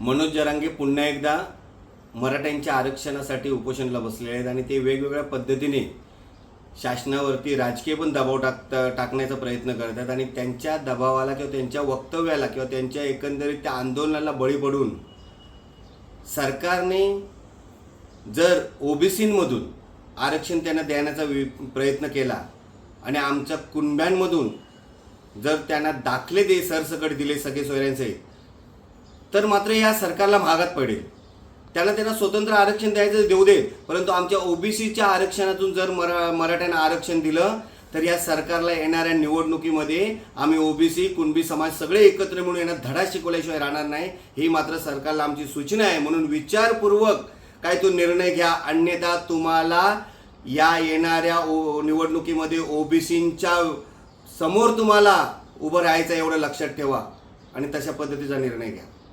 मनोज जरांगे पुन्हा एकदा मराठ्यांच्या आरक्षणासाठी उपोषणाला बसलेले आहेत आणि ते वेगवेगळ्या पद्धतीने शासनावरती राजकीय पण दबाव टाक टाकण्याचा प्रयत्न करतात आणि त्यांच्या दबावाला किंवा त्यांच्या वक्तव्याला किंवा त्यांच्या एकंदरीत त्या आंदोलनाला बळी पडून सरकारने जर ओबीसींमधून आरक्षण त्यांना देण्याचा वि प्रयत्न केला आणि आमच्या कुणब्यांमधून जर त्यांना दाखले दे सरसकट दिले सगळे सोयऱ्यांचे तर मात्र या सरकारला महागात पडेल. त्यांना त्यांना स्वतंत्र आरक्षण द्यायचं देऊ दे परंतु आमच्या ओबीसीच्या आरक्षणातून जर मरा मराठ्यांना आरक्षण दिलं तर या सरकारला येणाऱ्या निवडणुकीमध्ये आम्ही ओबीसी कुणबी समाज सगळे एकत्र मिळून यांना धडा शिकवल्याशिवाय राहणार नाही. ही मात्र सरकारला आमची सूचना आहे. म्हणून विचारपूर्वक काय तो निर्णय घ्या. अन्यथा तुम्हाला या येणाऱ्या ओ निवडणुकीमध्ये ओबीसींच्या समोर तुम्हाला उभं राहायचं एवढं लक्षात ठेवा. आणि तशा पद्धतीचा निर्णय घ्या.